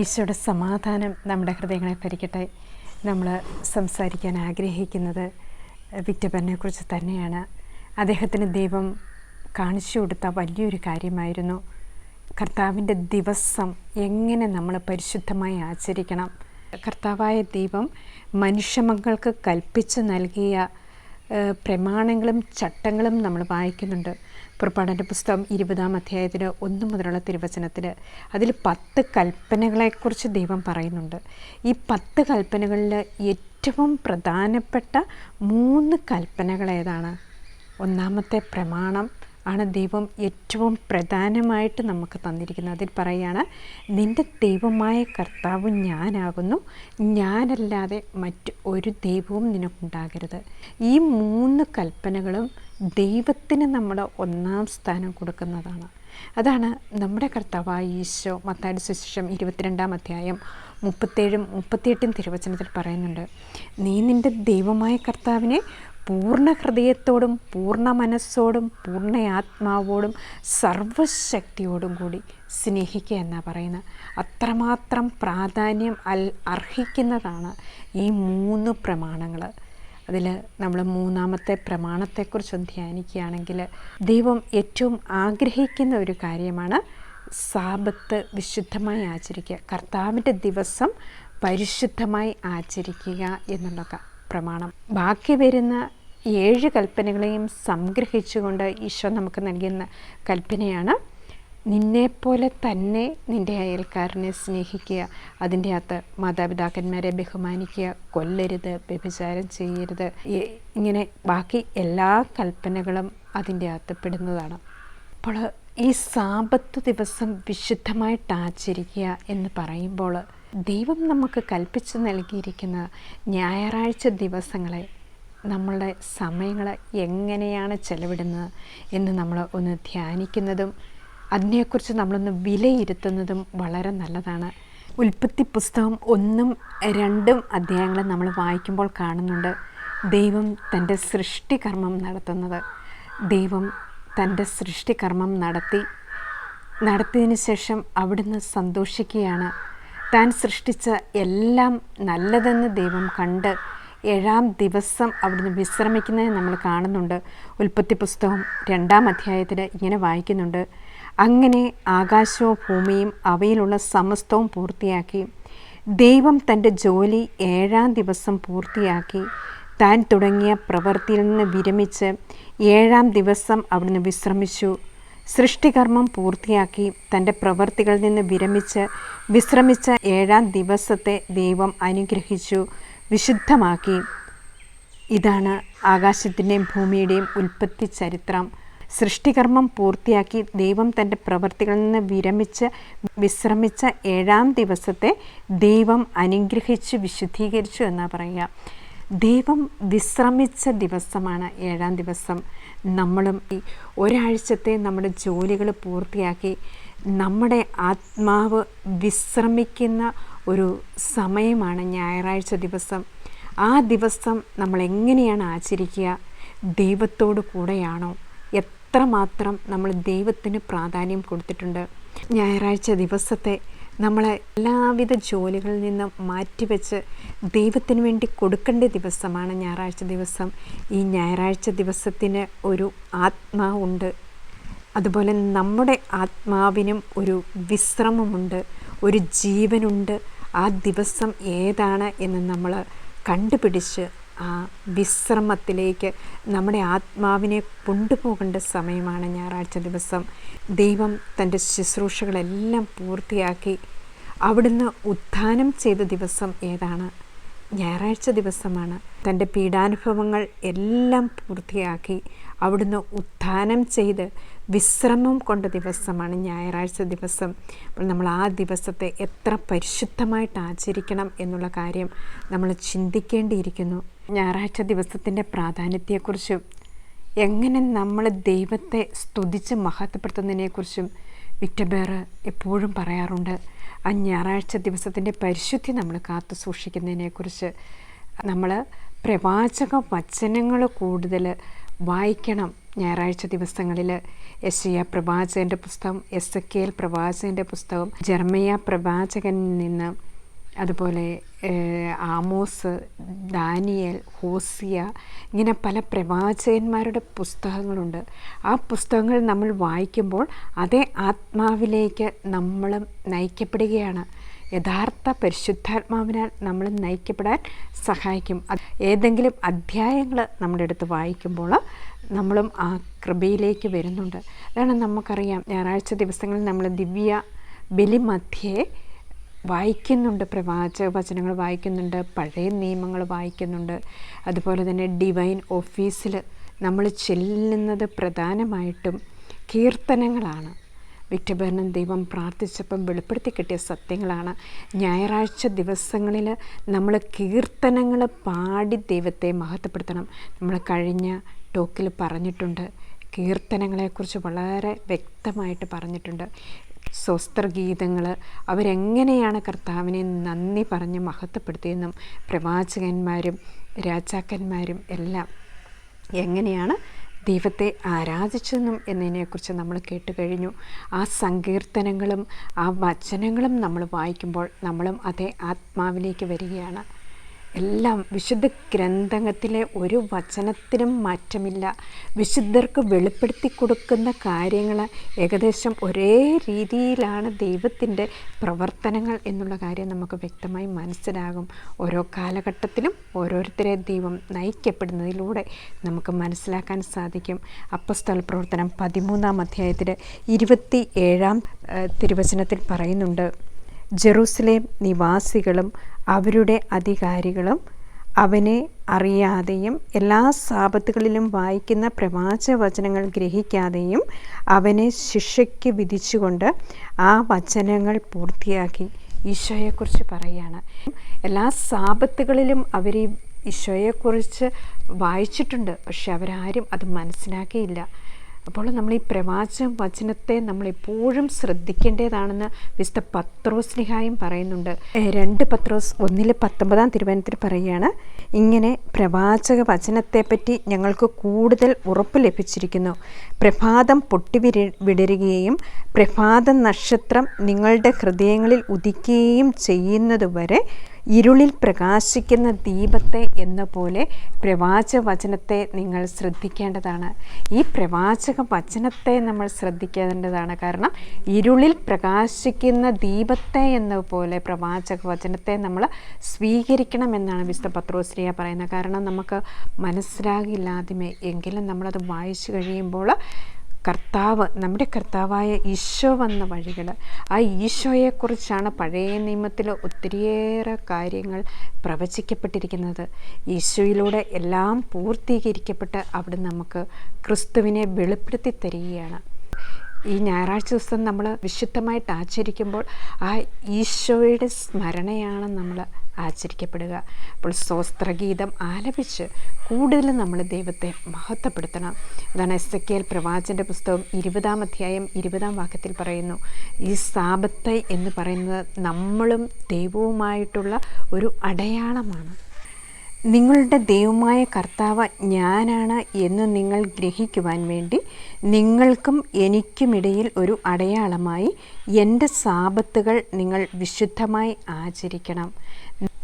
ഈശോയുടെ സമാധാനം നമ്മുടെ ഹൃദയങ്ങളെ ഭരിക്കട്ടെ നമ്മൾ സംസാരിക്കാൻ ആഗ്രഹിക്കുന്നത് വിറ്റബറിനെക്കുറിച്ച് തന്നെയാണ്. അദ്ദേഹത്തിന് ദൈവം കാണിച്ചു കൊടുത്ത വലിയൊരു കാര്യമായിരുന്നു. കർത്താവിന്റെ ദിവസം എങ്ങനെ നമ്മൾ പരിശുദ്ധമായി ആചരിക്കണം. കർത്താവായ ദൈവം മനുഷ്യമക്കൾക്ക് കൽപ്പിച്ച് നൽകിയ പ്രമാണങ്ങളും ചട്ടങ്ങളും നമ്മൾ വായിക്കുന്നുണ്ട്. പുറപ്പാടന്റെ പുസ്തകം ഇരുപതാം അധ്യായത്തിന് ഒന്ന് മുതലുള്ള തിരുവചനത്തിൽ അതിൽ പത്ത് കൽപ്പനകളെക്കുറിച്ച് ദൈവം പറയുന്നുണ്ട്. ഈ പത്ത് കൽപ്പനകളിൽ ഏറ്റവും പ്രധാനപ്പെട്ട മൂന്ന് കൽപ്പനകൾ ഏതാണ്? ഒന്നാമത്തെ പ്രമാണം ആണ് ദൈവം ഏറ്റവും പ്രധാനമായിട്ട് നമുക്ക് തന്നിരിക്കുന്നത്. അതിൽ പറയുകയാണ് നിന്റെ ദൈവമായ കർത്താവ് ഞാനാകുന്നു. ഞാനല്ലാതെ മറ്റ് ഒരു ദൈവവും നിനക്കുണ്ടാകരുത്. ഈ മൂന്ന് കൽപ്പനകളും ദൈവത്തിന് നമ്മൾ ഒന്നാം സ്ഥാനം കൊടുക്കുന്നതാണ്. അതാണ് നമ്മുടെ കർത്താവായ ഈശോ മത്താടി സുശേഷം ഇരുപത്തിരണ്ടാം അധ്യായം മുപ്പത്തേഴും മുപ്പത്തിയെട്ടും തിരുവചനത്തിൽ പറയുന്നുണ്ട് നീ നിന്റെ ദൈവമായ കർത്താവിനെ പൂർണ ഹൃദയത്തോടും പൂർണ മനസ്സോടും പൂർണ ആത്മാവോടും സർവശക്തിയോടും കൂടി സ്നേഹിക്കുക എന്നാണ് പറയുന്നത്. അത്രമാത്രം പ്രാധാന്യം അൽ അർഹിക്കുന്നതാണ് ഈ മൂന്ന് പ്രമാണങ്ങൾ അതിൽ നമ്മൾ മൂന്നാമത്തെ പ്രമാണത്തെക്കുറിച്ച് ധ്യാനിക്കുകയാണെങ്കിൽ ദൈവം ഏറ്റവും ആഗ്രഹിക്കുന്ന ഒരു കാര്യമാണ് സാപത്ത് വിശുദ്ധമായി ആചരിക്കുക. കർത്താവിന്റെ ദിവസം പരിശുദ്ധമായി ആചരിക്കുക എന്നുള്ള പ്രമാണം. ബാക്കി വരുന്ന ഏഴ് കൽപ്പനകളെയും സംഗ്രഹിച്ചുകൊണ്ട് ഈശോ നമുക്ക് നൽകുന്ന കൽപ്പനയാണ് നിന്നെപ്പോലെ തന്നെ നിന്റെ അയൽക്കാരനെ സ്നേഹിക്കുക അതിന്റെ അകത്ത് മാതാപിതാക്കന്മാരെ ബഹുമാനിക്കുക കൊല്ലരുത് വ്യഭിചാരം ചെയ്യരുത്. ഇങ്ങനെ ബാക്കി എല്ലാ കൽപ്പനകളും അതിന്റെ അകത്ത് പെടുന്നതാണ്. അപ്പോൾ ഈ സാപത്ത് ദിവസം വിശുദ്ധമായിട്ട് ആചരിക്കുക എന്ന് പറയുമ്പോൾ ദൈവം നമുക്ക് കൽപ്പിച്ച് നൽകിയിരിക്കുന്ന ഞായറാഴ്ച ദിവസങ്ങളെ നമ്മളുടെ സമയങ്ങൾ എങ്ങനെയാണ് ചെലവിടുന്നത് എന്ന് നമ്മൾ ഒന്ന് ധ്യാനിക്കുന്നതും അതിനെക്കുറിച്ച് നമ്മളൊന്ന് വിലയിരുത്തുന്നതും വളരെ നല്ലതാണ്. ഉൽപ്പത്തി പുസ്തകം ഒന്നും രണ്ടും അധ്യായങ്ങൾ നമ്മൾ വായിക്കുമ്പോൾ കാണുന്നുണ്ട്. ദൈവം തന്റെ സൃഷ്ടികർമ്മം നടത്തുന്നത്. ദൈവം തന്റെ സൃഷ്ടികർമ്മം നടത്തി. നടത്തിയതിന് ശേഷം അവിടുന്ന് സന്തോഷിക്കുകയാണ്. താൻ സൃഷ്ടിച്ച എല്ലാം നല്ലതെന്ന് ദൈവം കണ്ട് ഏഴാം ദിവസം അവിടുന്ന് വിശ്രമിക്കുന്നത് നമ്മൾ കാണുന്നുണ്ട്. ഉൽപ്പത്തി പുസ്തകം രണ്ടാം അധ്യായത്തിൽ ഇങ്ങനെ വായിക്കുന്നുണ്ട്. അങ്ങനെ ആകാശവും ഭൂമിയും അവയിലുള്ള സമസ്തവും പൂർത്തിയാക്കി. ദൈവം തന്റെ ജോലി ഏഴാം ദിവസം പൂർത്തിയാക്കി. താൻ തുടങ്ങിയ പ്രവൃത്തിയിൽ നിന്ന് വിരമിച്ച് ഏഴാം ദിവസം അവിടുന്ന് വിശ്രമിച്ചു. സൃഷ്ടികർമ്മം പൂർത്തിയാക്കി തന്റെ പ്രവൃത്തികളിൽ നിന്ന് വിരമിച്ച് വിശ്രമിച്ച ഏഴാം ദിവസത്തെ ദൈവം അനുഗ്രഹിച്ചു വിശുദ്ധമാക്കി. ഇതാണ് ആകാശത്തിന്റെയും ഭൂമിയുടെയും ഉൽപ്പത്തി ചരിത്രം. സൃഷ്ടികർമ്മം പൂർത്തിയാക്കി ദൈവം തന്റെ പ്രവൃത്തികളിൽ നിന്ന് വിരമിച്ച് വിശ്രമിച്ച ഏഴാം ദിവസത്തെ ദൈവം അനുഗ്രഹിച്ച് വിശുദ്ധീകരിച്ചു എന്നാണ് പറയുക. ദൈവം വിശ്രമിച്ച ദിവസമാണ് ഏഴാം ദിവസം. നമ്മളും ഈ ഒരാഴ്ചത്തെ നമ്മുടെ ജോലികൾ പൂർത്തിയാക്കി നമ്മുടെ ആത്മാവ് വിശ്രമിക്കുന്ന ഒരു സമയമാണ് ഞായറാഴ്ച ദിവസം. ആ ദിവസം നമ്മൾ എങ്ങനെയാണ് ആചരിക്കുക? ദൈവത്തോട് കൂടെയാണോ? എത്രമാത്രം നമ്മൾ ദൈവത്തിന് പ്രാധാന്യം കൊടുത്തിട്ടുണ്ട്. ഞായറാഴ്ച ദിവസത്തെ നമ്മളെ എല്ലാവിധ ജോലികളിൽ നിന്നും മാറ്റിവെച്ച് ദൈവത്തിന് വേണ്ടി കൊടുക്കേണ്ട ദിവസമാണ് ഞായറാഴ്ച ദിവസം. ഈ ഞായറാഴ്ച ദിവസത്തിന് ഒരു ആത്മാവുണ്ട്. അതുപോലെ നമ്മുടെ ആത്മാവിനും ഒരു വിശ്രമമുണ്ട്. ഒരു ജീവനുണ്ട്. ആ ദിവസം ഏതാണ് എന്ന് നമ്മൾ കണ്ടുപിടിച്ച് ആ വിശ്രമത്തിലേക്ക് നമ്മുടെ ആത്മാവിനെ കൊണ്ടുപോകേണ്ട സമയമാണ് ഞായറാഴ്ച ദിവസം. ദൈവം തന്റെ ശുശ്രൂഷകളെല്ലാം പൂർത്തിയാക്കി അവിടുന്ന് ഉത്ഥാനം ചെയ്ത ദിവസം ഏതാണ്? ഞായറാഴ്ച ദിവസമാണ്. തന്റെ പീഡാനുഭവങ്ങൾ എല്ലാം പൂർത്തിയാക്കി അവിടുന്ന് ഉത്ഥാനം ചെയ്ത് വിശ്രമം കൊണ്ട ദിവസമാണ് ഞായറാഴ്ച ദിവസം. അപ്പോൾ നമ്മൾ ആ ദിവസത്തെ എത്ര പരിശുദ്ധമായിട്ട് ആചരിക്കണം എന്നുള്ള കാര്യം നമ്മൾ ചിന്തിക്കേണ്ടിയിരിക്കുന്നു. ഞായറാഴ്ച ദിവസത്തിന്റെ പ്രാധാന്യത്തെക്കുറിച്ചും എങ്ങനെ നമ്മൾ ദൈവത്തെ സ്തുതിച്ച് മഹത്വപ്പെടുത്തുന്നതിനെക്കുറിച്ചും വിറ്റബേർ എപ്പോഴും പറയാറുണ്ട്. ആ ഞായറാഴ്ച ദിവസത്തിന്റെ പരിശുദ്ധി നമ്മൾ കാത്തു സൂക്ഷിക്കുന്നതിനെക്കുറിച്ച് നമ്മൾ പ്രവാചക വചനങ്ങൾ കൂടുതൽ വായിക്കണം. ഞായറാഴ്ച ദിവസങ്ങളിൽ യശയ പ്രവാചകന്റെ പുസ്തകം എസ് എ കെ എൽ പ്രവാചകന്റെ പുസ്തകം ജർമ്മയ പ്രവാചകനിൽ നിന്ന് അതുപോലെ ആമോസ് ദാനിയൽ ഹോസിയ ഇങ്ങനെ പല പ്രവാചകന്മാരുടെ പുസ്തകങ്ങളുണ്ട്. ആ പുസ്തകങ്ങൾ നമ്മൾ വായിക്കുമ്പോൾ അതേ ആത്മാവിലേക്ക് നമ്മൾ നയിക്കപ്പെടുകയാണ്. യഥാർത്ഥ പരിശുദ്ധാത്മാവിനാൽ നമ്മൾ നയിക്കപ്പെടാൻ സഹായിക്കും. ഏതെങ്കിലും അധ്യായങ്ങൾ നമ്മുടെ അടുത്ത് വായിക്കുമ്പോൾ നമ്മളും ആ കൃപയിലേക്ക് വരുന്നുണ്ട്. അതാണ് നമുക്കറിയാം ഞായറാഴ്ച ദിവസങ്ങളിൽ നമ്മൾ ദിവ്യ ബലിമധ്യേ വായിക്കുന്നുണ്ട്. പ്രവാചക വചനങ്ങൾ വായിക്കുന്നുണ്ട് പഴയ നിയമങ്ങൾ വായിക്കുന്നുണ്ട്. അതുപോലെ തന്നെ ഡിവൈൻ ഓഫീസിൽ നമ്മൾ ചെല്ലുന്നത് പ്രധാനമായിട്ടും കീർത്തനങ്ങളാണ്. വിറ്റഭരണം ദൈവം പ്രാർത്ഥിച്ചപ്പം വെളിപ്പെടുത്തി കിട്ടിയ സത്യങ്ങളാണ്. ഞായറാഴ്ച ദിവസങ്ങളിൽ നമ്മൾ കീർത്തനങ്ങൾ പാടി ദൈവത്തെ മഹത്വപ്പെടുത്തണം. നമ്മൾ കഴിഞ്ഞ ടോക്കിൽ പറഞ്ഞിട്ടുണ്ട്. കീർത്തനങ്ങളെക്കുറിച്ച് വളരെ വ്യക്തമായിട്ട് പറഞ്ഞിട്ടുണ്ട്. സ്വസ്ത്രഗീതങ്ങൾ അവരെങ്ങനെയാണ് കർത്താവിനെ നന്ദി പറഞ്ഞ് മഹത്വപ്പെടുത്തിയെന്നും പ്രവാചകന്മാരും രാജാക്കന്മാരും എല്ലാം എങ്ങനെയാണ് ദൈവത്തെ ആരാധിച്ചെന്നും എന്നതിനെക്കുറിച്ച് നമ്മൾ കേട്ട് കഴിഞ്ഞു. ആ സങ്കീർത്തനങ്ങളും ആ വചനങ്ങളും നമ്മൾ വായിക്കുമ്പോൾ നമ്മളും അതേ ആത്മാവിലേക്ക് വരികയാണ്. എല്ലാം വിശുദ്ധ ഗ്രന്ഥത്തിലെ ഒരു വചനത്തിനും മാറ്റമില്ല. വിശുദ്ധർക്ക് വെളിപ്പെടുത്തി കൊടുക്കുന്ന കാര്യങ്ങൾ ഏകദേശം ഒരേ രീതിയിലാണ് ദൈവത്തിന്റെ പ്രവർത്തനങ്ങൾ എന്നുള്ള കാര്യം നമുക്ക് വ്യക്തമായി മനസ്സിലാകും. ഓരോ കാലഘട്ടത്തിലും ഓരോരുത്തരെ ദൈവം നയിക്കപ്പെടുന്നതിലൂടെ നമുക്ക് മനസ്സിലാക്കാൻ സാധിക്കും. അപ്പസ്തല പ്രവർത്തനം പതിമൂന്നാം അധ്യായത്തിൽ ഇരുപത്തി ഏഴാം തിരുവചനത്തിൽ പറയുന്നുണ്ട്. ജെറൂസലേം നിവാസികളും അവരുടെ അധികാരികളും അവനെ അറിയാതെയും എല്ലാ സാപത്തുകളിലും വായിക്കുന്ന പ്രവാചവചനങ്ങൾ ഗ്രഹിക്കാതെയും അവനെ ശിക്ഷയ്ക്ക് വിധിച്ചുകൊണ്ട് ആ വചനങ്ങൾ പൂർത്തിയാക്കി. ഈശോയെക്കുറിച്ച് പറയുകയാണ് എല്ലാ സാപത്തുകളിലും അവർ ഈ ഈശോയെക്കുറിച്ച് വായിച്ചിട്ടുണ്ട്. പക്ഷെ അവരാരും അത് മനസ്സിലാക്കിയില്ല. അപ്പോൾ നമ്മൾ ഈ പ്രവാചക വചനത്തെ നമ്മൾ എപ്പോഴും ശ്രദ്ധിക്കേണ്ടതാണെന്ന് വിശുദ്ധ പത്രോസ്ലിഹായും പറയുന്നുണ്ട്. രണ്ട് പത്രോസ് ഒന്നിലെ പത്തൊമ്പതാം തിരുവനന്തപുരത്തിൽ പറയുകയാണ് ഇങ്ങനെ പ്രവാചക വചനത്തെപ്പറ്റി ഞങ്ങൾക്ക് കൂടുതൽ ഉറപ്പ് ലഭിച്ചിരിക്കുന്നു. പ്രഭാതം പൊട്ടിവിര വിടരുകയും പ്രഭാത നക്ഷത്രം നിങ്ങളുടെ ഹൃദയങ്ങളിൽ ഉദിക്കുകയും ചെയ്യുന്നതുവരെ ഇരുളിൽ പ്രകാശിക്കുന്ന ദീപത്തെ എന്ന പോലെ പ്രവാചക വചനത്തെ നിങ്ങൾ ശ്രദ്ധിക്കേണ്ടതാണ്. ഈ പ്രവാചക വചനത്തെ നമ്മൾ ശ്രദ്ധിക്കേണ്ടതാണ്. കാരണം ഇരുളിൽ പ്രകാശിക്കുന്ന ദീപത്തെ എന്ന പോലെ പ്രവാചക വചനത്തെ നമ്മൾ സ്വീകരിക്കണമെന്നാണ് വിശുദ്ധ പത്രോശ്രീയ പറയുന്നത്. കാരണം നമുക്ക് മനസ്സിലാകില്ല ആദ്യമേ എങ്കിലും നമ്മളത് വായിച്ചു കഴിയുമ്പോൾ കർത്താവ് നമ്മുടെ കർത്താവായ ഈശോ വന്ന വഴികൾ ആ ഈശോയെക്കുറിച്ചാണ് പഴയ നിയമത്തിൽ ഒത്തിരിയേറെ കാര്യങ്ങൾ പ്രവചിക്കപ്പെട്ടിരിക്കുന്നത്. ഈശോയിലൂടെ എല്ലാം പൂർത്തീകരിക്കപ്പെട്ട് അവിടെ നമുക്ക് ക്രിസ്തുവിനെ വെളിപ്പെടുത്തി തരികയാണ്. ഈ ഞായറാഴ്ച ദിവസം നമ്മൾ വിശുദ്ധമായിട്ട് ആചരിക്കുമ്പോൾ ആ ഈശോയുടെ സ്മരണയാണ് നമ്മൾ ആചരിക്കപ്പെടുക. അപ്പോൾ സ്വസ്ത്രഗീതം ആലപിച്ച് കൂടുതൽ നമ്മൾ ദൈവത്തെ മഹത്വപ്പെടുത്തണം. അതാണ് എസ് എ കെ എൽ പ്രവാചന്റെ പുസ്തകം ഇരുപതാം അധ്യായം ഇരുപതാം വാക്യത്തിൽ പറയുന്നു ഈ സാപത്തൈ എന്ന് പറയുന്നത് നമ്മളും ദൈവവുമായിട്ടുള്ള ഒരു അടയാളമാണ്. നിങ്ങളുടെ ദൈവമായ കർത്താവ് ഞാനാണ് എന്ന് നിങ്ങൾ ഗ്രഹിക്കുവാൻ വേണ്ടി നിങ്ങൾക്കും എനിക്കുമിടയിൽ ഒരു അടയാളമായി എന്റെ സാപത്തുകൾ നിങ്ങൾ വിശുദ്ധമായി ആചരിക്കണം.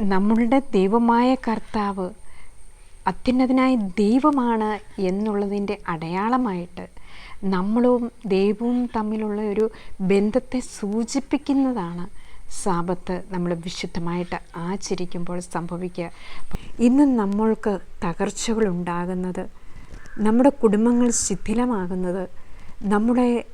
നമ്മളുടെ ദൈവമായ കർത്താവ് അത്യുന്നതനായ ദൈവമാണ് എന്നുള്ളതിന്റെ അടയാളമായിട്ട് നമ്മളും ദൈവവും തമ്മിലുള്ള ഒരു ബന്ധത്തെ സൂചിപ്പിക്കുന്നതാണ്. സാപത്ത് നമ്മൾ വിശുദ്ധമായിട്ട് ആചരിക്കുമ്പോൾ സംഭവിക്കുക. ഇന്ന് നമ്മൾക്ക് തകർച്ചകൾ ഉണ്ടാകുന്നത് നമ്മുടെ കുടുംബങ്ങൾ ശിഥിലമാകുന്നത് നമ്മുടെ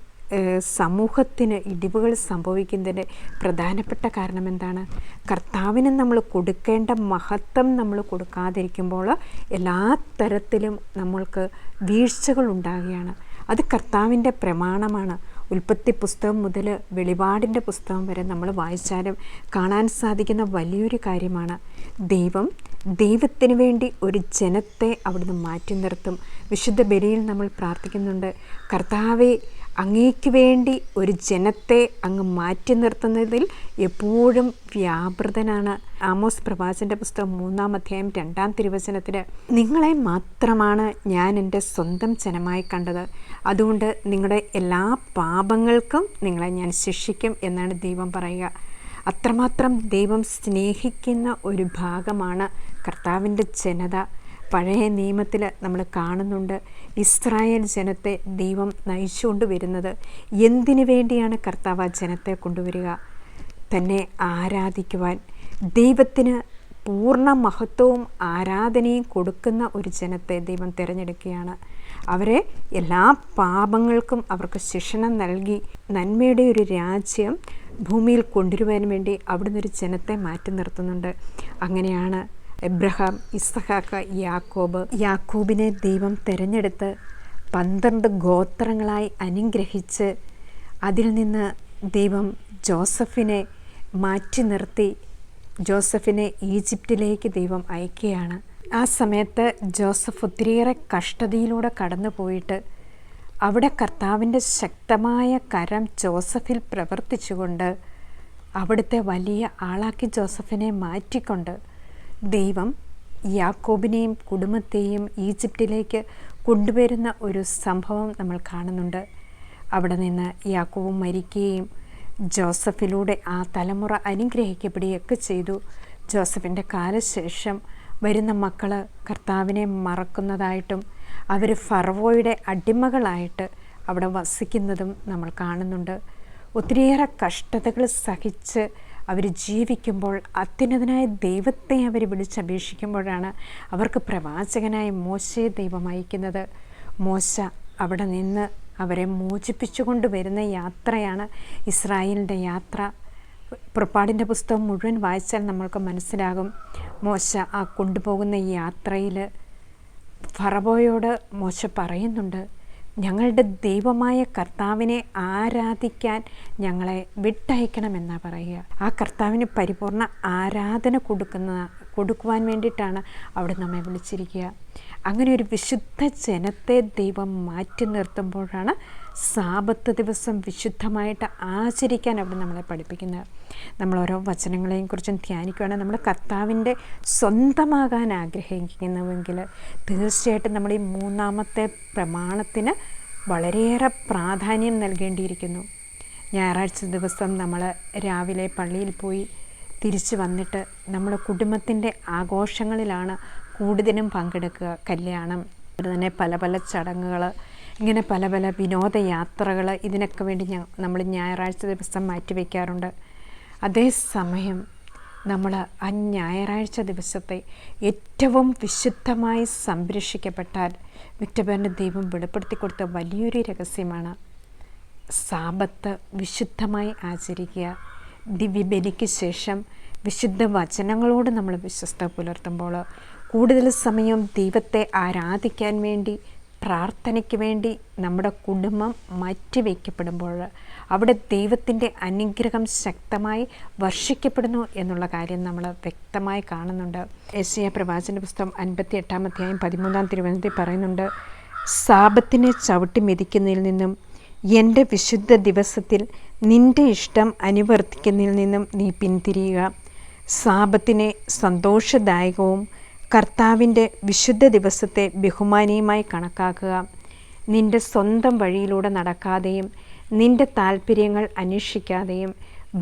സമൂഹത്തിന് ഇടിവുകൾ സംഭവിക്കുന്നതിന്റെ പ്രധാനപ്പെട്ട കാരണം എന്താണ്? കർത്താവിന് നമ്മൾ കൊടുക്കേണ്ട മഹത്വം നമ്മൾ കൊടുക്കാതിരിക്കുമ്പോൾ എല്ലാ തരത്തിലും നമ്മൾക്ക് വീഴ്ചകൾ ഉണ്ടാകുകയാണ്. അത് കർത്താവിന്റെ പ്രമാണമാണ്. ഉൽപ്പത്തി പുസ്തകം മുതൽ വെളിപാടിന്റെ പുസ്തകം വരെ നമ്മൾ വായിച്ചാലും കാണാൻ സാധിക്കുന്ന വലിയൊരു കാര്യമാണ് ദൈവം ദൈവത്തിന് വേണ്ടി ഒരു ജനത്തെ അവിടുന്ന് മാറ്റി നിർത്തും. വിശുദ്ധ ബലിയിൽ നമ്മൾ പ്രാർത്ഥിക്കുന്നുണ്ട്. കർത്താവെ അങ്ങേക്ക് വേണ്ടി ഒരു ജനത്തെ അങ്ങ് മാറ്റി നിർത്തുന്നതിൽ എപ്പോഴും വ്യാപൃതനാണ്. ആമോസ് പ്രവാചന്റെ പുസ്തകം മൂന്നാം അധ്യായം രണ്ടാം തിരുവചനത്തിൽ നിങ്ങളെ മാത്രമാണ് ഞാൻ എന്റെ സ്വന്തം ജനമായി കണ്ടത്. അതുകൊണ്ട് നിങ്ങളുടെ എല്ലാ പാപങ്ങൾക്കും നിങ്ങളെ ഞാൻ ശിക്ഷിക്കും എന്നാണ് ദൈവം പറയുക. അത്രമാത്രം ദൈവം സ്നേഹിക്കുന്ന ഒരു ഭാഗമാണ് കർത്താവിന്റെ ജനത. പഴയ നിയമത്തിൽ നമ്മൾ കാണുന്നുണ്ട്. ഇസ്രായേൽ ജനത്തെ ദൈവം നയിച്ചുകൊണ്ട് വരുന്നത്. എന്തിനു വേണ്ടിയാണ് കർത്താവ് ജനത്തെ കൊണ്ടുവരിക? തന്നെ ആരാധിക്കുവാൻ. ദൈവത്തിന് പൂർണ മഹത്വവും ആരാധനയും കൊടുക്കുന്ന ഒരു ജനത്തെ ദൈവം തിരഞ്ഞെടുക്കുകയാണ്. അവരെ എല്ലാ പാപങ്ങൾക്കും അവർക്ക് ശിക്ഷണം നൽകി നന്മയുടെ ഒരു രാജ്യം ഭൂമിയിൽ കൊണ്ടുവരുവാൻ വേണ്ടി അവിടുന്ന് ഒരു ജനത്തെ മാറ്റി നിർത്തുന്നുണ്ട്. അങ്ങനെയാണ് എബ്രഹാം ഇസ്സഹാക്ക യാക്കോബ്. യാക്കോബിനെ ദൈവം തിരഞ്ഞെടുത്ത് പന്ത്രണ്ട് ഗോത്രങ്ങളായി അനുഗ്രഹിച്ച് അതിൽ നിന്ന് ദൈവം ജോസഫിനെ മാറ്റി നിർത്തി ജോസഫിനെ ഈജിപ്തിലേക്ക് ദൈവം അയക്കുകയാണ്. ആ സമയത്ത് ജോസഫ് ഒത്തിരിയേറെ കഷ്ടതയിലൂടെ കടന്നു പോയിട്ട് അവിടെ കർത്താവിന്റെ ശക്തമായ കരം ജോസഫിൽ പ്രവർത്തിച്ചുകൊണ്ട് അവിടുത്തെ വലിയ ആളാക്കി ജോസഫിനെ മാറ്റിക്കൊണ്ട് ദൈവം യാക്കോബിനെയും കുടുംബത്തെയും ഈജിപ്തിലേക്ക് കൊണ്ടുവരുന്ന ഒരു സംഭവം നമ്മൾ കാണുന്നുണ്ട്. അവിടെ നിന്ന് യാക്കോബ് മരിക്കുകയും ജോസഫിലൂടെ ആ തലമുറ അനുഗ്രഹിക്കപ്പെടുകയൊക്കെ ചെയ്തു. ജോസഫിന്റെ കാലശേഷം വരുന്ന മക്കൾ കർത്താവിനെ മറക്കുന്നതായിട്ടും അവർ ഫർവോയുടെ അടിമകളായിട്ട് അവിടെ വസിക്കുന്നതും നമ്മൾ കാണുന്നുണ്ട്. ഒത്തിരിയേറെ കഷ്ടതകൾ സഹിച്ച് അവർ ജീവിക്കുമ്പോൾ അത്യുന്നതനായ ദൈവത്തെ അവർ വിളിച്ചപേക്ഷിക്കുമ്പോഴാണ് അവർക്ക് പ്രവാചകനായ മോശയെ ദൈവം അയക്കുന്നത്. മോശ അവിടെ നിന്ന് അവരെ മോചിപ്പിച്ചുകൊണ്ട് വരുന്ന യാത്രയാണ് ഇസ്രായേലിന്റെ യാത്ര. പുറപ്പാടിന്റെ പുസ്തകം മുഴുവൻ വായിച്ചാൽ നമ്മൾക്ക് മനസ്സിലാകും. മോശ ആ കൊണ്ടുപോകുന്ന യാത്രയിൽ ഫറബോയോട് മോശ പറയുന്നുണ്ട് ഞങ്ങളുടെ ദൈവമായ കർത്താവിനെ ആരാധിക്കാൻ ഞങ്ങളെ വിട്ടയക്കണമെന്നാണ് പറയുക. ആ കർത്താവിന് പരിപൂർണ ആരാധന കൊടുക്കുന്ന കൊടുക്കുവാൻ വേണ്ടിയിട്ടാണ് അവിടെ നമ്മെ വിളിച്ചിരിക്കുക. അങ്ങനെ ഒരു വിശുദ്ധ ജനത്തെ ദൈവം മാറ്റി നിർത്തുമ്പോഴാണ് സാപത്ത് ദിവസം വിശുദ്ധമായിട്ട് ആചരിക്കാൻ അവിടെ നമ്മളെ പഠിപ്പിക്കുന്നത്. നമ്മൾ ഓരോ വചനങ്ങളെയും കുറിച്ചും ധ്യാനിക്കുകയാണെങ്കിൽ നമ്മൾ കർത്താവിന്റെ സ്വന്തമാകാൻ ആഗ്രഹിക്കുന്നുവെങ്കിൽ തീർച്ചയായിട്ടും നമ്മൾ ഈ മൂന്നാമത്തെ പ്രമാണത്തിന് വളരെയേറെ പ്രാധാന്യം നൽകേണ്ടിയിരിക്കുന്നു. ഞായറാഴ്ച ദിവസം നമ്മൾ രാവിലെ പള്ളിയിൽ പോയി തിരിച്ചു വന്നിട്ട് നമ്മുടെ കുടുംബത്തിന്റെ ആഘോഷങ്ങളിലാണ് കൂടുതലും പങ്കെടുക്കുക. കല്യാണം അതുപോലെ തന്നെ പല പല ചടങ്ങുകൾ ഇങ്ങനെ പല പല വിനോദയാത്രകൾ ഇതിനൊക്കെ വേണ്ടി ഞ നമ്മൾ ഞായറാഴ്ച ദിവസം മാറ്റിവെക്കാറുണ്ട്. അതേസമയം നമ്മൾ ആ ഞായറാഴ്ച ദിവസത്തെ ഏറ്റവും വിശുദ്ധമായി സംരക്ഷിക്കപ്പെട്ടാൽ വിക്ടബറിന്റെ ദൈവം വെളിപ്പെടുത്തി കൊടുത്ത വലിയൊരു രഹസ്യമാണ് സാപത്ത് വിശുദ്ധമായി ആചരിക്കുക. ദിവ്യബലിക്ക് ശേഷം വിശുദ്ധ വചനങ്ങളോട് നമ്മൾ വിശ്വസ്ത പുലർത്തുമ്പോൾ കൂടുതൽ സമയം ദൈവത്തെ ആരാധിക്കാൻ വേണ്ടി പ്രാർത്ഥനയ്ക്ക് വേണ്ടി നമ്മുടെ കുടുംബം മാറ്റിവെക്കപ്പെടുമ്പോൾ അവിടെ ദൈവത്തിന്റെ അനുഗ്രഹം ശക്തമായി വർഷിക്കപ്പെടുന്നു എന്നുള്ള കാര്യം നമ്മൾ വ്യക്തമായി കാണുന്നുണ്ട്. എസ് എ പ്രവാചന്റെ പുസ്തകം അൻപത്തി എട്ടാം അധ്യായം പതിമൂന്നാം തിരുവനന്തപുരത്തിൽ പറയുന്നുണ്ട് സാപത്തിനെ ചവിട്ടി മെതിക്കുന്നതിൽ നിന്നും എന്റെ വിശുദ്ധ ദിവസത്തിൽ നിന്റെ ഇഷ്ടം അനുവർത്തിക്കുന്നതിൽ നിന്നും നീ പിന്തിരിയുക. സാപത്തിനെ സന്തോഷദായകവും കർത്താവിന്റെ വിശുദ്ധ ദിവസത്തെ ബഹുമാനീയമായി കണക്കാക്കുക. നിന്റെ സ്വന്തം വഴിയിലൂടെ നടക്കാതെയും നിന്റെ താല്പര്യങ്ങൾ അന്വേഷിക്കാതെയും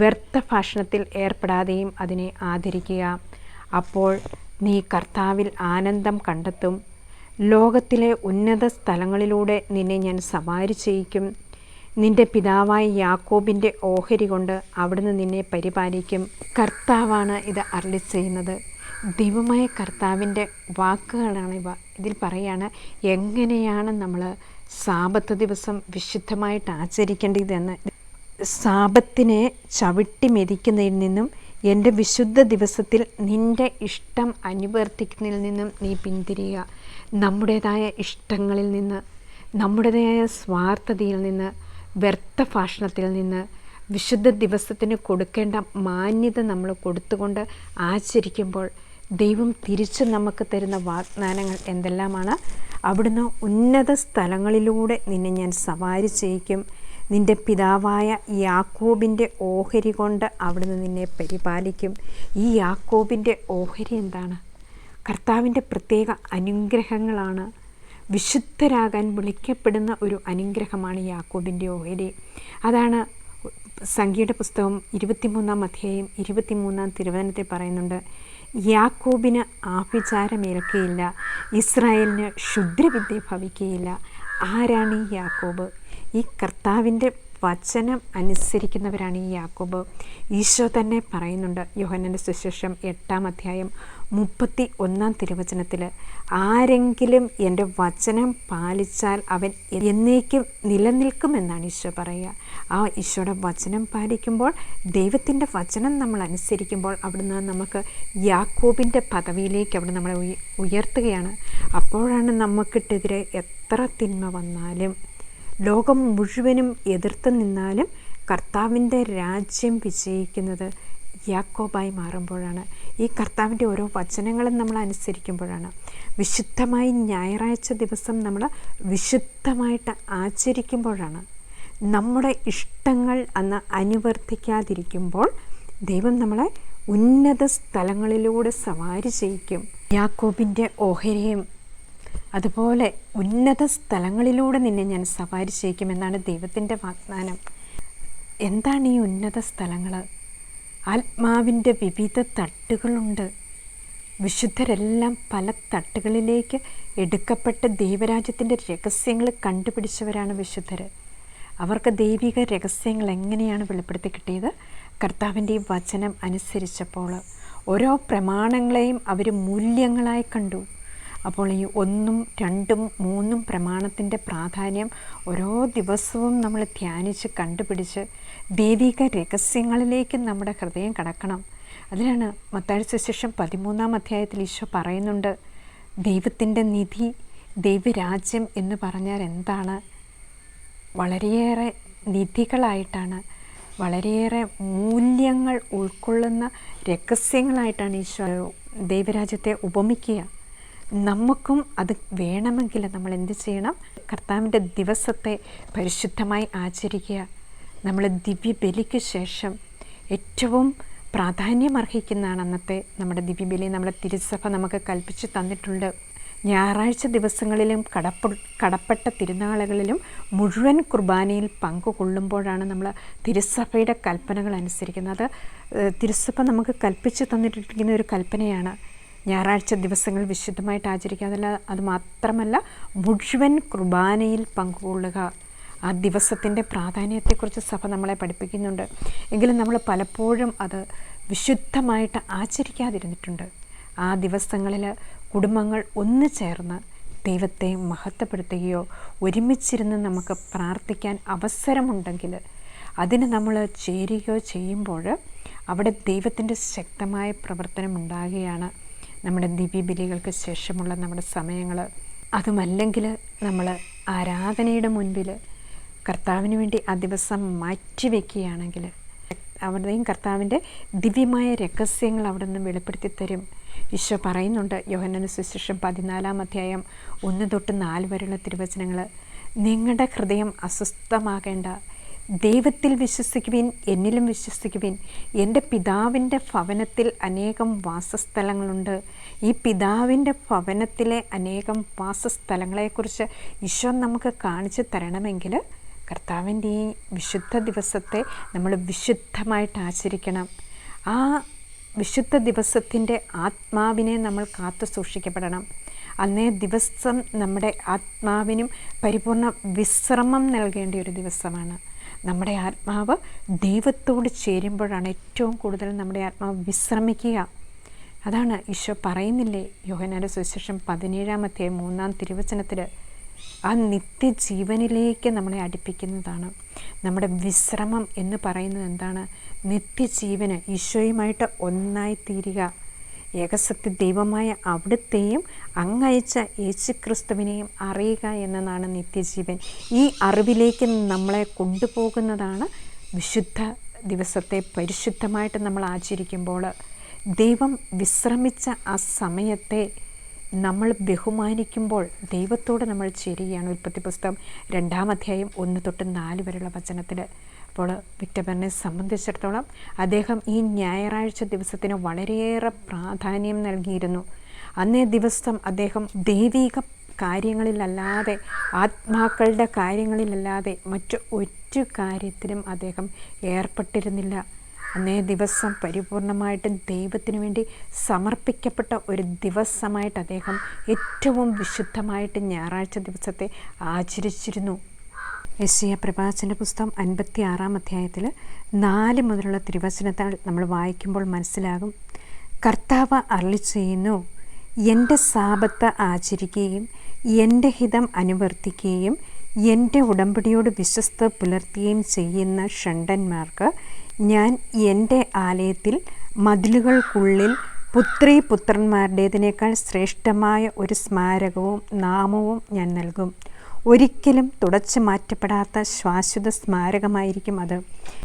വ്യർത്ഥ ഭാഷണത്തിൽ ഏർപ്പെടാതെയും അതിനെ ആദരിക്കുക. അപ്പോൾ നീ കർത്താവിൽ ആനന്ദം കണ്ടെത്തും. ലോകത്തിലെ ഉന്നത സ്ഥലങ്ങളിലൂടെ നിന്നെ ഞാൻ സവാരി ചെയ്യിക്കും നിന്റെ പിതാവായ യാക്കോബിന്റെ ഓഹരി കൊണ്ട് അവിടുന്ന് നിന്നെ പരിപാലിക്കും. കർത്താവാണ് ഇത് അരളി ചെയ്യുന്നത് ദൈവമായ കർത്താവിന്റെ വാക്കുകളാണ് ഇവ. ഇതിൽ പറയാണ് എങ്ങനെയാണ് നമ്മൾ സാപത്ത് ദിവസം വിശുദ്ധമായിട്ട് ആചരിക്കേണ്ടതെന്ന്? സാപത്തിനെ ചവിട്ടി മെതിക്കുന്നതിൽ നിന്നും എന്റെ വിശുദ്ധ ദിവസത്തിൽ നിന്റെ ഇഷ്ടം അനുവർത്തിക്കുന്നതിൽ നിന്നും നീ പിന്തിരിയുക. നമ്മുടേതായ ഇഷ്ടങ്ങളിൽ നിന്ന് നമ്മുടേതായ സ്വാർത്ഥതയിൽ നിന്ന് വ്യർത്ഥ ഭാഷണത്തിൽ നിന്ന് വിശുദ്ധ ദിവസത്തിന് കൊടുക്കേണ്ട മാന്യത നമ്മൾ കൊടുത്തുകൊണ്ട് ആചരിക്കുമ്പോൾ ദൈവം തിരിച്ച് നമുക്ക് തരുന്ന വാഗ്ദാനങ്ങൾ എന്തെല്ലാമാണ്? അവിടുന്ന് ഉന്നത സ്ഥലങ്ങളിലൂടെ നിന്നെ ഞാൻ സവാരി ചെയ്യിക്കും. നിന്റെ പിതാവായ യാക്കോബിന്റെ ഓഹരി കൊണ്ട് അവിടുന്ന് നിന്നെ പരിപാലിക്കും. ഈ യാക്കോബിന്റെ ഓഹരി എന്താണ്? കർത്താവിന്റെ പ്രത്യേക അനുഗ്രഹങ്ങളാണ്. വിശുദ്ധരാകാൻ വിളിക്കപ്പെടുന്ന ഒരു അനുഗ്രഹമാണ് യാക്കോബിന്റെ ഓഹരി. അതാണ് സംഖ്യയുടെ പുസ്തകം ഇരുപത്തിമൂന്നാം അധ്യായം ഇരുപത്തിമൂന്നാം തിരുവനന്തപുരത്തിൽ പറയുന്നുണ്ട്. യാക്കോബിന് ആഭിചാരമേൽക്കുകയില്ല ഇസ്രായേലിന് ക്ഷുദ്രവിദ്യ ഭവിക്കുകയില്ല ആരാണ് ഈ യാക്കോബ്? ഈ കർത്താവിന്റെ വചനം അനുസരിക്കുന്നവരാണ് ഈ യാക്കോബ്. ഈശോ തന്നെ പറയുന്നുണ്ട് യോഹനന്റെ സുശേഷം എട്ടാം അധ്യായം മുപ്പത്തി ഒന്നാം തിരുവചനത്തിൽ ആരെങ്കിലും എന്റെ വചനം പാലിച്ചാൽ അവൻ എന്നേക്കും നിലനിൽക്കുമെന്നാണ് ഈശോ പറയുക. ആ ഈശോയുടെ വചനം പാലിക്കുമ്പോൾ ദൈവത്തിന്റെ വചനം നമ്മൾ അനുസരിക്കുമ്പോൾ അവിടുന്ന് നമുക്ക് യാക്കോബിന്റെ പദവിയിലേക്ക് അവിടെ നമ്മളെ ഉയർത്തുകയാണ്. അപ്പോഴാണ് നമുക്കിട്ടെതിരെ എത്ര തിന്മ വന്നാലും ലോകം മുഴുവനും എതിർത്ത് നിന്നാലും കർത്താവിന്റെ രാജ്യം വിജയിക്കുന്നത് യാക്കോബായി മാറുമ്പോഴാണ്. ഈ കർത്താവിന്റെ ഓരോ വചനങ്ങളും നമ്മൾ അനുസരിക്കുമ്പോഴാണ്. വിശുദ്ധമായി ഞായറാഴ്ച ദിവസം നമ്മൾ വിശുദ്ധമായിട്ട് ആചരിക്കുമ്പോഴാണ്. നമ്മുടെ ഇഷ്ടങ്ങൾ അന്ന് അനുവർത്തിക്കാതിരിക്കുമ്പോൾ ദൈവം നമ്മളെ ഉന്നത സ്ഥലങ്ങളിലൂടെ സവാരി ചെയ്യിക്കും. യാക്കോബിന്റെ ഓഹരിയും അതുപോലെ ഉന്നത സ്ഥലങ്ങളിലൂടെ നിന്നെ ഞാൻ സവാരി ചെയ്യിക്കുമെന്നാണ് ദൈവത്തിന്റെ വാഗ്ദാനം. എന്താണ് ഈ ഉന്നത സ്ഥലങ്ങൾ? ആത്മാവിന്റെ വിവിധ തട്ടുകളുണ്ട്. വിശുദ്ധരെല്ലാം പല തട്ടുകളിലേക്ക് എടുക്കപ്പെട്ട ദൈവരാജ്യത്തിന്റെ രഹസ്യങ്ങൾ കണ്ടുപിടിച്ചവരാണ് വിശുദ്ധർ അവർക്ക് ദൈവിക രഹസ്യങ്ങൾ എങ്ങനെയാണ് വെളിപ്പെടുത്തി കിട്ടിയത്? കർത്താവിന്റെ വചനം അനുസരിച്ചപ്പോൾ ഓരോ പ്രമാണങ്ങളെയും അവർ മൂല്യങ്ങളായി കണ്ടു. അപ്പോൾ ഈ ഒന്നും രണ്ടും മൂന്നും പ്രമാണത്തിന്റെ പ്രാധാന്യം ഓരോ ദിവസവും നമ്മൾ ധ്യാനിച്ച് കണ്ടുപിടിച്ച് ദൈവിക രഹസ്യങ്ങളിലേക്ക് നമ്മുടെ ഹൃദയം കടക്കണം. അതിനാണ് മത്താഴ്ച ശേഷം പതിമൂന്നാം അധ്യായത്തിൽ ഈശോ പറയുന്നുണ്ട് ദൈവത്തിന്റെ നിധി ദൈവരാജ്യം എന്ന് പറഞ്ഞാൽ എന്താണ്? വളരെയേറെ നിധികളായിട്ടാണ് വളരെയേറെ മൂല്യങ്ങൾ ഉൾക്കൊള്ളുന്ന രഹസ്യങ്ങളായിട്ടാണ് ഈശോ ദൈവരാജ്യത്തെ ഉപമിക്കുക. നമുക്കും അത് വേണമെങ്കിൽ നമ്മൾ എന്ത് ചെയ്യണം? കർത്താവിന്റെ ദിവസത്തെ പരിശുദ്ധമായി ആചരിക്കുക. നമ്മൾ ദിവ്യബലിക്ക് ശേഷം ഏറ്റവും പ്രാധാന്യമർഹിക്കുന്നതാണ് അന്നത്തെ നമ്മുടെ ദിവ്യബലി. നമ്മുടെ തിരുസഭ നമുക്ക് കൽപ്പിച്ച് തന്നിട്ടുണ്ട്. ഞായറാഴ്ച ദിവസങ്ങളിലും കടപ്പ കടപ്പെട്ട തിരുനാളുകളിലും മുഴുവൻ കുർബാനയിൽ പങ്കുകൊള്ളുമ്പോഴാണ് നമ്മൾ തിരുസഭയുടെ കൽപ്പനകൾ അനുസരിക്കുന്നത്. തിരുസഭ നമുക്ക് കൽപ്പിച്ച് തന്നിട്ടിരിക്കുന്ന ഒരു കൽപ്പനയാണ്. ഞായറാഴ്ച ദിവസങ്ങൾ വിശുദ്ധമായിട്ട് ആചരിക്കുക അതല്ല അത് മാത്രമല്ല മുഴുവൻ കുർബാനയിൽ പങ്കുകൊള്ളുക. ആ ദിവസത്തിന്റെ പ്രാധാന്യത്തെക്കുറിച്ച് സഭ നമ്മളെ പഠിപ്പിക്കുന്നുണ്ട്. എങ്കിലും നമ്മൾ പലപ്പോഴും അത് വിശുദ്ധമായിട്ട് ആചരിക്കാതിരുന്നിട്ടുണ്ട്. ആ ദിവസങ്ങളിൽ കുടുംബങ്ങൾ ഒന്നു ചേർന്ന് ദൈവത്തെ മഹത്വപ്പെടുത്തുകയോ ഒരുമിച്ചിരുന്ന് നമുക്ക് പ്രാർത്ഥിക്കാൻ അവസരമുണ്ടെങ്കിൽ അതിന് നമ്മൾ ചേരുകയോ ചെയ്യുമ്പോൾ അവിടെ ദൈവത്തിന്റെ ശക്തമായ പ്രവർത്തനം ഉണ്ടാകുകയാണ്. നമ്മുടെ ദിവ്യബലികൾക്ക് ശേഷമുള്ള നമ്മുടെ സമയങ്ങൾ അതുമല്ലെങ്കിൽ നമ്മൾ ആരാധനയുടെ മുൻപിൽ കർത്താവിന് വേണ്ടി ആ ദിവസം മാറ്റിവെക്കുകയാണെങ്കിൽ അവിടെയും കർത്താവിന്റെ ദിവ്യമായ രഹസ്യങ്ങൾ അവിടെ നിന്ന് വെളിപ്പെടുത്തി തരും. ഈശോ പറയുന്നുണ്ട് യോഹനന് സുശേഷം പതിനാലാം അധ്യായം ഒന്ന് തൊട്ട് നാല് വരെയുള്ള തിരുവചനങ്ങൾ നിങ്ങളുടെ ഹൃദയം അസ്വസ്ഥമാകേണ്ട ദൈവത്തിൽ വിശ്വസിക്കുവിൻ എന്നിലും വിശ്വസിക്കുവിൻ. എന്റെ പിതാവിന്റെ ഭവനത്തിൽ അനേകം വാസസ്ഥലങ്ങളുണ്ട്. ഈ പിതാവിന്റെ ഭവനത്തിലെ അനേകം വാസസ്ഥലങ്ങളെക്കുറിച്ച് ഈശോ നമുക്ക് കാണിച്ചു തരണമെങ്കിൽ കർത്താവിന്റെ ഈ വിശുദ്ധ ദിവസത്തെ നമ്മൾ വിശുദ്ധമായിട്ട് ആചരിക്കണം. ആ വിശുദ്ധ ദിവസത്തിന്റെ ആത്മാവിനെ നമ്മൾ കാത്തു സൂക്ഷിക്കപ്പെടണം. അന്നേ ദിവസം നമ്മുടെ ആത്മാവിനും പരിപൂർണ വിശ്രമം നൽകേണ്ട ഒരു ദിവസമാണ്. നമ്മുടെ ആത്മാവ് ദൈവത്തോട് ചേരുമ്പോഴാണ് ഏറ്റവും കൂടുതൽ നമ്മുടെ ആത്മാവ് വിശ്രമിക്കുക. അതാണ് ഈശോ പറയുന്നില്ലേ? യോഹനാരുടെ സുവിശേഷം പതിനേഴാമത്തെ മൂന്നാം തിരുവചനത്തിൽ ആ നിത്യജീവനിലേക്ക് നമ്മളെ അടുപ്പിക്കുന്നതാണ്. നമ്മുടെ വിശ്രമം എന്ന് പറയുന്നത് എന്താണ്? നിത്യജീവന് ഈശോയുമായിട്ട് ഒന്നായി തീരുക ഏകസത്യ ദൈവമായ അവിടുത്തെയും അങ്ങയച്ച യേശു ക്രിസ്തുവിനെയും അറിയുക എന്നതാണ് നിത്യജീവൻ. ഈ അറിവിലേക്ക് നമ്മളെ കൊണ്ടുപോകുന്നതാണ് വിശുദ്ധ ദിവസത്തെ പരിശുദ്ധമായിട്ട് നമ്മൾ ആചരിക്കുമ്പോൾ. ദൈവം വിശ്രമിച്ച ആ സമയത്തെ നമ്മൾ ബഹുമാനിക്കുമ്പോൾ ദൈവത്തോട് നമ്മൾ ചേരുകയാണ് ഉൽപ്പത്തി പുസ്തകം രണ്ടാം അധ്യായം ഒന്ന് തൊട്ട് നാല് വരെയുള്ള വചനത്തിൽ. അപ്പോൾ വിക്ടബറിനെ സംബന്ധിച്ചിടത്തോളം അദ്ദേഹം ഈ ഞായറാഴ്ച ദിവസത്തിന് വളരെയേറെ പ്രാധാന്യം നൽകിയിരുന്നു. അന്നേ ദിവസം അദ്ദേഹം ദൈവിക കാര്യങ്ങളിലല്ലാതെ ആത്മാക്കളുടെ കാര്യങ്ങളിലല്ലാതെ മറ്റു ഒരു കാര്യത്തിലും അദ്ദേഹം ഏർപ്പെട്ടിരുന്നില്ല. അന്നേ ദിവസം പരിപൂർണമായിട്ടും ദൈവത്തിന് വേണ്ടി സമർപ്പിക്കപ്പെട്ട ഒരു ദിവസമായിട്ട് അദ്ദേഹം ഏറ്റവും വിശുദ്ധമായിട്ട് ഞായറാഴ്ച ദിവസത്തെ ആചരിച്ചിരുന്നു. യശയ പ്രഭാസിന്റെ പുസ്തകം അൻപത്തി ആറാം അധ്യായത്തിൽ നാല് മുതലുള്ള തിരുവചനത്താൽ നമ്മൾ വായിക്കുമ്പോൾ മനസ്സിലാകും. കർത്താവ് അരളി ചെയ്യുന്നു എന്റെ സാപത്ത് ആചരിക്കുകയും എന്റെ ഹിതം അനുവർത്തിക്കുകയും എന്റെ ഉടമ്പടിയോട് വിശ്വസ്ത പുലർത്തുകയും ചെയ്യുന്ന ഷണ്ടന്മാർക്ക് ഞാൻ എന്റെ ആലയത്തിൽ മതിലുകൾക്കുള്ളിൽ പുത്രി പുത്രന്മാരുടേതിനേക്കാൾ ശ്രേഷ്ഠമായ ഒരു സ്മാരകവും നാമവും ഞാൻ നൽകും. ഒരിക്കലും തുടച്ചു മാറ്റപ്പെടാത്ത ശാശ്വത സ്മാരകമായിരിക്കും അത്.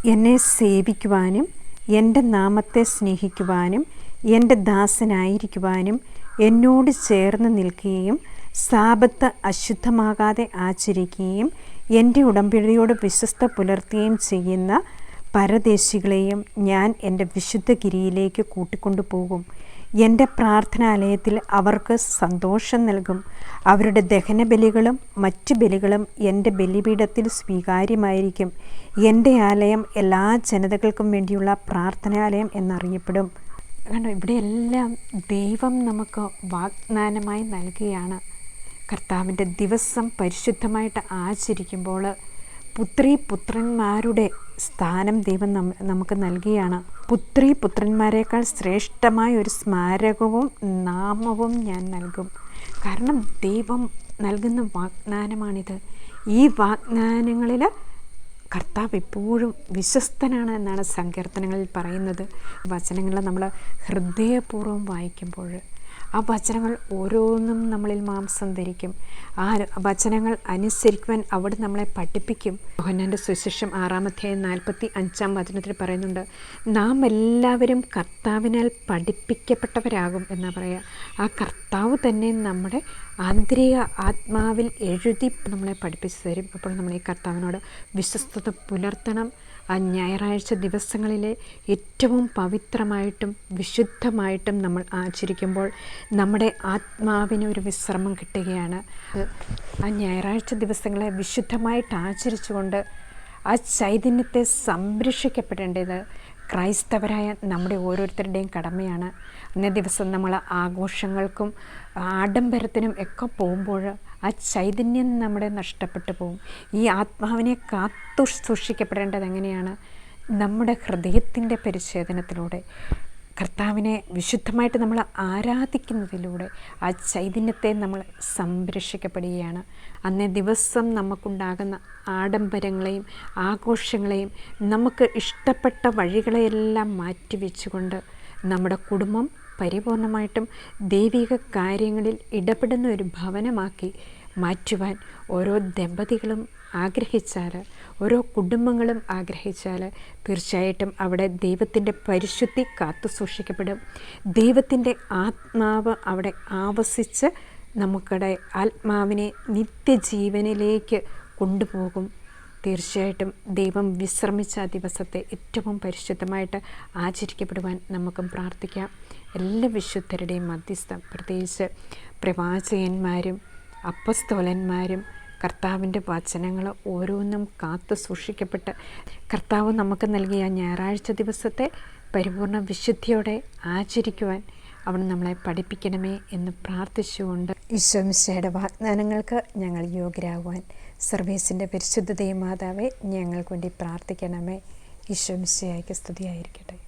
എന്നെ സേവിക്കുവാനും എന്റെ നാമത്തെ സ്നേഹിക്കുവാനും എന്റെ ദാസനായിരിക്കുവാനും എന്നോട് ചേർന്ന് നിൽക്കുകയും സാപത്ത് അശുദ്ധമാകാതെ ആചരിക്കുകയും എന്റെ ഉടമ്പടിയോട് വിശ്വസ്ത പുലർത്തുകയും ചെയ്യുന്ന പരദേശികളെയും ഞാൻ എന്റെ വിശുദ്ധ ഗിരിയിലേക്ക് കൂട്ടിക്കൊണ്ടു പോകും. എന്റെ പ്രാർത്ഥനാലയത്തിൽ അവർക്ക് സന്തോഷം നൽകും. അവരുടെ ദഹനബലികളും മറ്റ് ബലികളും എന്റെ ബലിപീഠത്തിൽ സ്വീകാര്യമായിരിക്കും. എന്റെ ആലയം എല്ലാ ജനതകൾക്കും വേണ്ടിയുള്ള പ്രാർത്ഥനാലയം എന്നറിയപ്പെടും. കണ്ടോ ഇവിടെയെല്ലാം ദൈവം നമുക്ക് വാഗ്ദാനമായി നൽകുകയാണ്. കർത്താവിന്റെ ദിവസം പരിശുദ്ധമായിട്ട് ആചരിക്കുമ്പോൾ പുത്രി പുത്രന്മാരുടെ സ്ഥാനം ദൈവം നമുക്ക് നൽകിയാണ്. പുത്രി പുത്രന്മാരെക്കാൾ ശ്രേഷ്ഠമായ ഒരു സ്മാരകവും നാമവും ഞാൻ നൽകും. കാരണം ദൈവം നൽകുന്ന വാഗ്ദാനമാണിത്. ഈ വാഗ്ദാനങ്ങളിൽ കർത്താവ് എപ്പോഴും വിശ്വസ്തനാണ് എന്നാണ് സങ്കീർത്തനങ്ങളിൽ പറയുന്നത്. വചനങ്ങൾ നമ്മൾ ഹൃദയപൂർവം വായിക്കുമ്പോൾ ആ വചനങ്ങൾ ഓരോന്നും നമ്മളിൽ മാംസം ധരിക്കും. ആ വചനങ്ങൾ അനുസരിക്കുവാൻ അവിടെ നമ്മളെ പഠിപ്പിക്കും. മോഹനന്റെ സുശേഷം ആറാമധ്യായം നാൽപ്പത്തി അഞ്ചാം വചനത്തിൽ പറയുന്നുണ്ട് നാം എല്ലാവരും കർത്താവിനാൽ പഠിപ്പിക്കപ്പെട്ടവരാകും എന്ന് പറയുക. ആ കർത്താവ് തന്നെ നമ്മുടെ ആന്തരിക ആത്മാവിൽ എഴുതി നമ്മളെ പഠിപ്പിച്ചു തരും. അപ്പോൾ നമ്മൾ ഈ കർത്താവിനോട് വിശ്വസ്തത പുലർത്തണം. ഞായറാഴ്ച ദിവസങ്ങളിലെ ഏറ്റവും പവിത്രമായിട്ടും വിശുദ്ധമായിട്ടും നമ്മൾ ആചരിക്കുമ്പോൾ നമ്മുടെ ആത്മാവിന് ഒരു വിശ്രമം കിട്ടുകയാണ്. ആ ഞായറാഴ്ച ദിവസങ്ങളെ വിശുദ്ധമായിട്ട് ആചരിച്ചുകൊണ്ട് ആ ചൈതന്യത്തെ സംരക്ഷിക്കപ്പെടേണ്ടത് ക്രൈസ്തവരായ നമ്മുടെ ഓരോരുത്തരുടെയും കടമയാണ്. അന്നേ ദിവസം നമ്മൾ ആഘോഷങ്ങൾക്കും ആഡംബരത്തിനും ഒക്കെ പോകുമ്പോൾ ആ ചൈതന്യം നമ്മുടെ നഷ്ടപ്പെട്ടു പോകും ഈ ആത്മാവിനെ കാത്തു സൂക്ഷിക്കപ്പെടേണ്ടത് എങ്ങനെയാണ്? നമ്മുടെ ഹൃദയത്തിന്റെ പരിശോധനത്തിലൂടെ കർത്താവിനെ വിശുദ്ധമായിട്ട് നമ്മൾ ആരാധിക്കുന്നതിലൂടെ ആ ചൈതന്യത്തെ നമ്മൾ സംരക്ഷിക്കപ്പെടുകയാണ്. അന്നേ ദിവസം നമുക്കുണ്ടാകുന്ന ആഡംബരങ്ങളെയും ആഘോഷങ്ങളെയും നമുക്ക് ഇഷ്ടപ്പെട്ട വഴികളെയെല്ലാം മാറ്റിവെച്ചുകൊണ്ട് നമ്മുടെ കുടുംബം പരിപൂർണമായിട്ടും ദൈവിക കാര്യങ്ങളിൽ ഇടപെടുന്ന ഒരു ഭവനമാക്കി മാറ്റുവാൻ ഓരോ ദമ്പതികളും ആഗ്രഹിച്ചാൽ ഓരോ കുടുംബങ്ങളും ആഗ്രഹിച്ചാൽ തീർച്ചയായിട്ടും അവിടെ ദൈവത്തിന്റെ പരിശുദ്ധി കാത്തു സൂക്ഷിക്കപ്പെടും. ദൈവത്തിന്റെ ആത്മാവ് അവിടെ ആവസിച്ച് നമുക്കടെ ആത്മാവിനെ നിത്യജീവനിലേക്ക് കൊണ്ടുപോകും. തീർച്ചയായിട്ടും ദൈവം വിശ്രമിച്ച ദിവസത്തെ ഏറ്റവും പരിശുദ്ധമായിട്ട് ആചരിക്കപ്പെടുവാൻ നമുക്കും പ്രാർത്ഥിക്കാം. എല്ലാ വിശുദ്ധരുടെയും മധ്യസ്ഥം പ്രത്യേകിച്ച് പ്രവാചകന്മാരും അപ്പസ്തോലന്മാരും കർത്താവിന്റെ വചനങ്ങൾ ഓരോന്നും കാത്തു സൂക്ഷിക്കപ്പെട്ട് കർത്താവ് നമുക്ക് നൽകിയ ഞായറാഴ്ച ദിവസത്തെ പരിപൂർണ വിശുദ്ധിയോടെ ആചരിക്കുവാൻ അവൻ നമ്മളെ പഠിപ്പിക്കണമേ എന്ന് പ്രാർത്ഥിച്ചുകൊണ്ട് ഈശോമിശയുടെ വാഗ്ദാനങ്ങൾക്ക് ഞങ്ങൾ യോഗ്യരാകുവാൻ സർവീസിന്റെ പരിശുദ്ധതയും മാതാവേ ഞങ്ങൾക്ക് വേണ്ടി പ്രാർത്ഥിക്കണമേ. ഈശോമിശയായിക്ക് സ്തുതിയായിരിക്കട്ടെ.